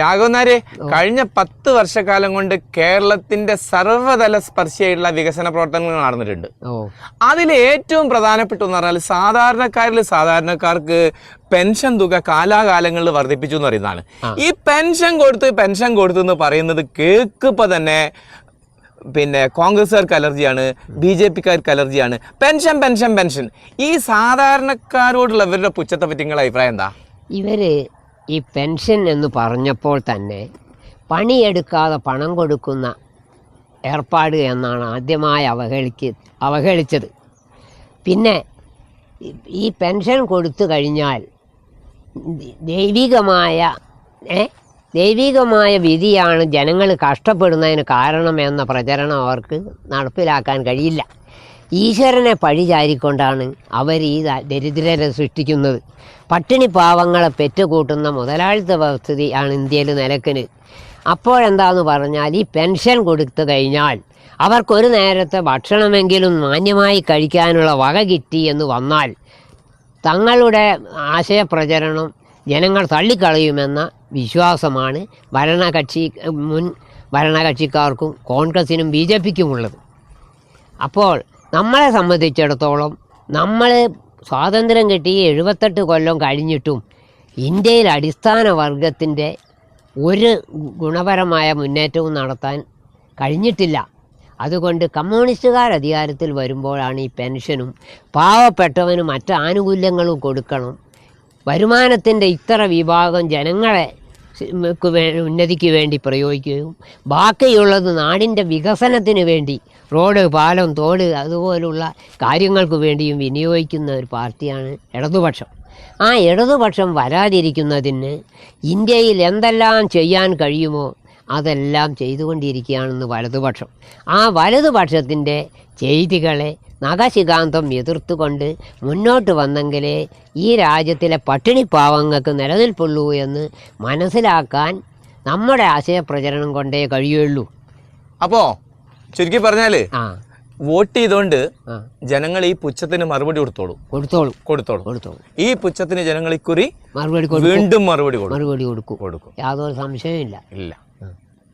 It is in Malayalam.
രാഘവനാരെ കഴിഞ്ഞ പത്ത് വർഷക്കാലം കൊണ്ട് കേരളത്തിന്റെ സർവതല സ്പർശിയായിട്ടുള്ള വികസന പ്രവർത്തനങ്ങൾ നടന്നിട്ടുണ്ട്. അതിൽ ഏറ്റവും പ്രധാനപ്പെട്ട എന്ന് പറഞ്ഞാൽ സാധാരണക്കാരിൽ സാധാരണക്കാർക്ക് പെൻഷൻ തുക കാലാകാലങ്ങളിൽ വർദ്ധിപ്പിച്ചു എന്ന് പറയുന്നതാണ്. ഈ പെൻഷൻ കൊടുത്ത് പെൻഷൻ കൊടുത്തു എന്ന് പറയുന്നത് കേൾക്കുമ്പോൾ തന്നെ പിന്നെ കോൺഗ്രസ്സുകാർക്ക് അലർജിയാണ് ബി ജെ പിക്കാർക്ക് അലർജിയാണ്. Pension pension pension. ഈ സാധാരണക്കാരോടുള്ള ഇവരുടെ പുച്ഛത്തെ പറ്റി നിങ്ങളുടെ അഭിപ്രായം എന്താ? ഇവർ ഈ പെൻഷൻ എന്ന് പറഞ്ഞപ്പോൾ തന്നെ പണിയെടുക്കാതെ പണം കൊടുക്കുന്ന ഏർപ്പാട് എന്നാണ് ആദ്യമായി അവഹേളിക്ക് അവഹേളിച്ചത്. പിന്നെ ഈ- പെൻഷൻ കൊടുത്തു കഴിഞ്ഞാൽ ദൈവികമായ ദൈവികമായ വിധിയാണ് ജനങ്ങൾ കഷ്ടപ്പെടുന്നതിന് എന്ന പ്രചരണം അവർക്ക് നടപ്പിലാക്കാൻ കഴിയില്ല. ഈശ്വരനെ പഴിചാരിക്കൊണ്ടാണ് അവർ ഈ ദരിദ്രരെ സൃഷ്ടിക്കുന്നത്. പട്ടിണി പാവങ്ങളെ പെറ്റുകൂട്ടുന്ന മുതലാളിത്ത വ്യവസ്ഥിതിയാണ് ഇന്ത്യയിൽ നിലക്കിന്. അപ്പോഴെന്താന്ന് പറഞ്ഞാൽ ഈ പെൻഷൻ കൊടുത്തു കഴിഞ്ഞാൽ അവർക്കൊരു നേരത്തെ ഭക്ഷണമെങ്കിലും മാന്യമായി കഴിക്കാനുള്ള വക കിട്ടി എന്ന് വന്നാൽ തങ്ങളുടെ ആശയപ്രചരണം ജനങ്ങൾ തള്ളിക്കളയുമെന്ന വിശ്വാസമാണ് ഭരണകക്ഷി മുൻ ഭരണകക്ഷിക്കാർക്കും കോൺഗ്രസിനും ബി ജെ പിക്കുമുള്ളത് അപ്പോൾ നമ്മളെ സംബന്ധിച്ചിടത്തോളം നമ്മൾ സ്വാതന്ത്ര്യം കിട്ടി എഴുപത്തെട്ട് കൊല്ലം കഴിഞ്ഞിട്ടും ഇന്ത്യയിൽ അടിസ്ഥാന വർഗത്തിന്റെ ഒരു ഗുണപരമായ മുന്നേറ്റവും നടത്താൻ കഴിഞ്ഞിട്ടില്ല. അതുകൊണ്ട് കമ്മ്യൂണിസ്റ്റുകാർ അധികാരത്തിൽ വരുമ്പോഴാണ് ഈ പെൻഷനും പാവപ്പെട്ടവന് മറ്റ് ആനുകൂല്യങ്ങളും കൊടുക്കണം. വരുമാനത്തിന്റെ ഇത്ര വിഭാഗം ജനങ്ങളെ ഉന്നതിക്ക് വേണ്ടി പ്രയോഗിക്കുകയും ബാക്കിയുള്ളത് നാടിന്റെ വികസനത്തിന് വേണ്ടി റോഡ് പാലം തോട് അതുപോലുള്ള കാര്യങ്ങൾക്ക് വേണ്ടിയും വിനിയോഗിക്കുന്ന ഒരു പാർട്ടിയാണ് ഇടതുപക്ഷം. ആ ഇടതുപക്ഷം വരാതിരിക്കുന്നതിന് ഇന്ത്യയിൽ എന്തെല്ലാം ചെയ്യാൻ കഴിയുമോ അതെല്ലാം ചെയ്തുകൊണ്ടിരിക്കുകയാണെന്ന് വലതുപക്ഷം. ആ വലതുപക്ഷത്തിന്റെ ചെയ്തികളെ നഖശികാന്തം എതിർത്തുകൊണ്ട് മുന്നോട്ട് വന്നെങ്കിലേ ഈ രാജ്യത്തിലെ പട്ടിണി പാവങ്ങൾക്ക് നിലനിൽപ്പുള്ളൂ എന്ന് മനസ്സിലാക്കാൻ നമ്മുടെ ആശയപ്രചരണം കൊണ്ടേ കഴിയുള്ളൂ. അപ്പോ ചുരുക്കി പറഞ്ഞാൽ ആ. വോട്ട് ചെയ്തുകൊണ്ട് ആ. ജനങ്ങൾ ഈ പുച്ഛത്തിന് മറുപടി കൊടുത്തോളൂ. കൊടുത്തോളൂ. കൊടുത്തോളൂ. കൊടുത്തോളൂ. ഈ പുച്ഛത്തിന് ജനങ്ങൾ ഇക്കുറി മറുപടി കൊടുക്കും. വീണ്ടും മറുപടി കൊടുക്കും. മറുപടി കൊടുക്കും. കൊടുക്കും. യാതൊരു സംശയവും ഇല്ല ഇല്ല.